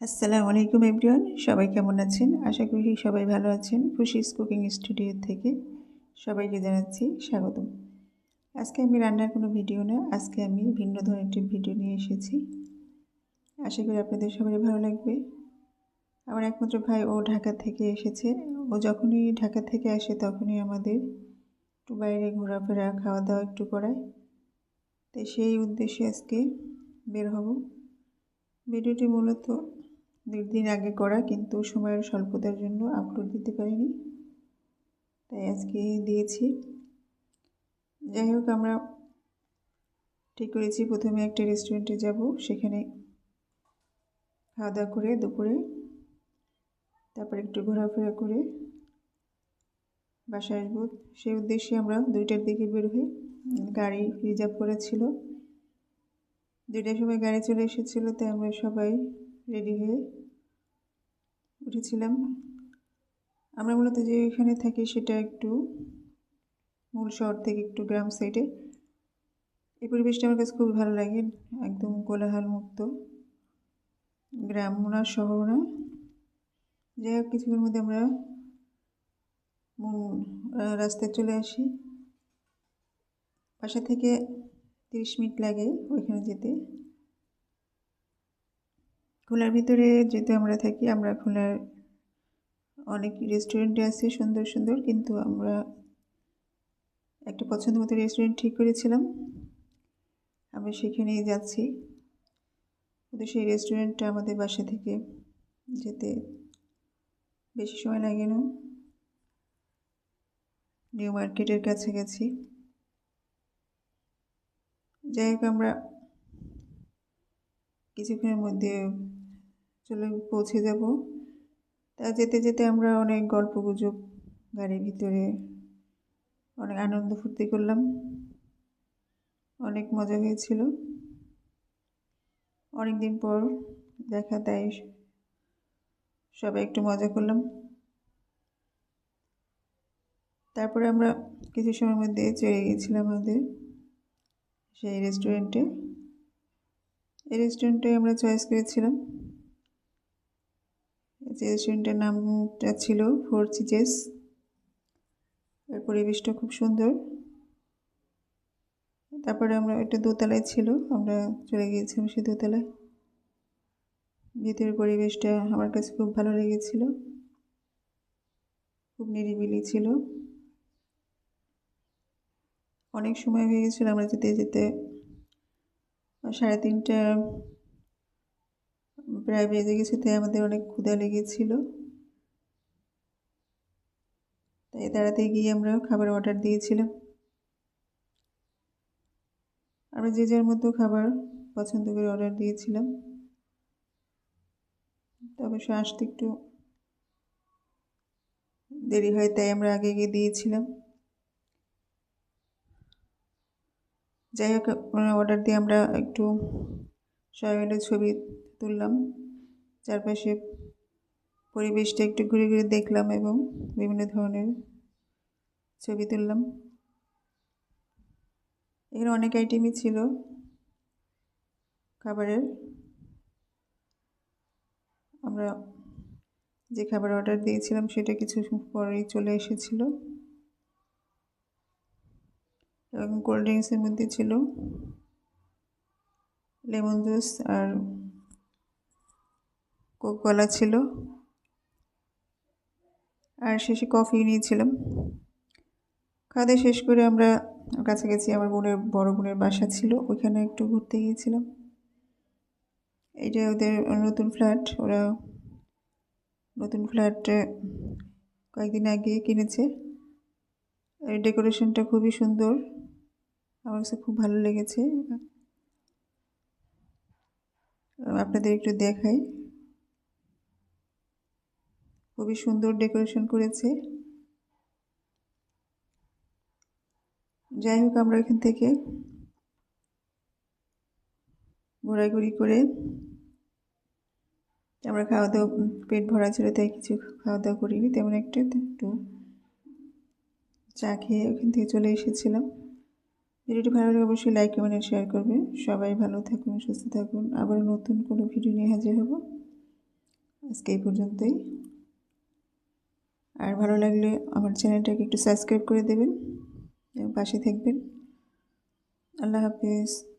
আসসালামু আলাইকুম এভরিওয়ান, সবাই কেমন আছেন? আশা করি সবাই ভালো আছেন। খুশিস কুকিং স্টুডিও থেকে সবাইকে জানাচ্ছি স্বাগতম। আজকে আমি রান্নার কোনো ভিডিও না, আজকে আমি ভিন্ন ধরনের একটি ভিডিও নিয়ে এসেছি। আশা করি আপনাদের সবাই ভালো লাগবে। আমার একমাত্র ভাই ও ঢাকা থেকে এসেছে। ও যখনই ঢাকা থেকে আসে তখনই আমাদের একটু বাইরে ঘোরাফেরা খাওয়া দাওয়া একটু করায়। তাই সেই উদ্দেশ্যে আজকে বের হব। ভিডিওটি মূলত দুই দিন আগে করা, কিন্তু সময়ের স্বল্পতার জন্য আপলোড দিতে পারিনি। তাই আজকে দিয়েছি। যাই হোক, আমরা ঠিক করেছি। প্রথমে একটা রেস্টুরেন্টে যাব, সেখানে খাওয়া দাওয়া করে, দুপুরে, তারপর একটু ঘোরাফেরা করে বাসায় আসব। সেই উদ্দেশ্যে আমরা দুইটার দিকে বের হই। গাড়ি রিজার্ভ করা ছিল। দুইটার সময় গাড়ি চলে এসেছিল, তাই আমরা সবাই রেডি হয়ে উঠেছিলাম। আমরা মূলত যে এখানে থাকি সেটা একটু মূল শহর থেকে একটু গ্রাম সাইডে এই পরিবেশটা আমার কাছে খুবই ভালো লাগে, একদম কোলাহাল মুক্ত গ্রাম না, শহর না। যাই হোক, কিছুক্ষণের মধ্যে আমরা মূল রাস্তায় চলে আসি। বাসা থেকে তিরিশ মিনিট লাগে ওইখানে যেতে। খোলার ভিতরে যেহেতু আমরা থাকি, আমরা খোলার অনেক রেস্টুরেন্টে আছে, সুন্দর সুন্দর, কিন্তু আমরা একটা পছন্দ মতো রেস্টুরেন্ট ঠিক করেছিলাম। আমরা সেখানেই যাচ্ছি। কিন্তু সেই রেস্টুরেন্টটা আমাদের বাসা থেকে যেতে বেশি সময় লাগে না। নিউ মার্কেটের কাছাকাছি। যাই হোক, আমরা কিছুক্ষণের মধ্যে চলে পৌঁছে যাব। তা যেতে যেতে আমরা অনেক গল্প গুজব গাড়ির ভিতরে অনেক আনন্দ ফুর্তি করলাম। অনেক মজা হয়েছিল। অনেক দিন পর দেখা তাই সবাই একটু মজা করলাম। তারপরে আমরা কিছু সময়ের মধ্যে চলে গিয়েছিলাম আমাদের সেই রেস্টুরেন্টে এই রেস্টুরেন্টে আমরা চয়েস করেছিলাম। যে রেস্টুরেন্টের নামটা ছিল ফোর চিজেস এর পরিবেশটা খুব সুন্দর। তারপরে আমরা একটা দোতলায় ছিল, আমরা চলে গিয়েছিলাম সেই দোতলায়। ভিতরের পরিবেশটা আমার কাছে খুব ভালো লেগেছিল। খুব নিরিবিলি ছিল। অনেক সময় হয়ে গেছিল আমরা যেতে যেতে। সাড়ে তিনটা প্রায় বেজে গেছে, তাই আমাদের অনেক ক্ষুধা লেগেছিল। তাই তাড়াতাড়ি গিয়ে আমরা খাবার অর্ডার দিয়েছিলাম। আমরা যে যার মতো খাবার পছন্দ করে অর্ডার দিয়েছিলাম। অবশ্য আসতে একটু দেরি হয়, তাই আমরা আগে গিয়ে দিয়েছিলাম। যাই হোক অর্ডার দিয়ে আমরা একটু সবাই ছবি তুললাম। চারপাশে পরিবেশটা একটু ঘুরে ঘুরে দেখলাম এবং বিভিন্ন ধরনের ছবি তুললাম। এখানে অনেক আইটেমই ছিল খাবারের। আমরা যে খাবার অর্ডার দিয়েছিলাম সেটা কিছু পরেই চলে এসেছিল। এবং কোল্ড ড্রিঙ্কসের মধ্যে ছিল লেমন জুস আর কোকোলা ছিল। আর শেষে কফি নিয়েছিলাম। খাওয়া শেষ করে আমরা কাছাকাছি আমার বোনের বড় বোনের বাসা ছিল, ওইখানে একটু ঘুরতে গিয়েছিলাম। এইটা ওদের নতুন ফ্ল্যাট ওরা নতুন ফ্ল্যাট কয়েকদিন আগে কিনেছে। এই ডেকোরেশনটা খুবই সুন্দর, আমার কাছে খুব ভালো লেগেছে। আপনাদের একটু দেখাই। খুবই সুন্দর ডেকোরেশন করেছে। যাই হোক, আমরা এখান থেকে ঘোরাঘুরি করে আমরা খাওয়া দাওয়া, পেট ভরা ছিল তাই কিছু খাওয়া দাওয়া করিনি, তেমন একটা একটু চা খেয়ে ওখান থেকে চলে এসেছিলাম। ভিডিওটি ভালো লাগে অবশ্যই লাইক কমেন্ট শেয়ার করবেন সবাই ভালো থাকুন, সুস্থ থাকুন। আবার নতুন কোনো ভিডিও নিয়ে হাজির হব। আজকে এই পর্যন্তই। আর ভালো লাগলে আমার চ্যানেলটাকে একটু সাবস্ক্রাইব করে দেবেন এবং পাশে থাকবেন। আল্লাহ হাফিজ।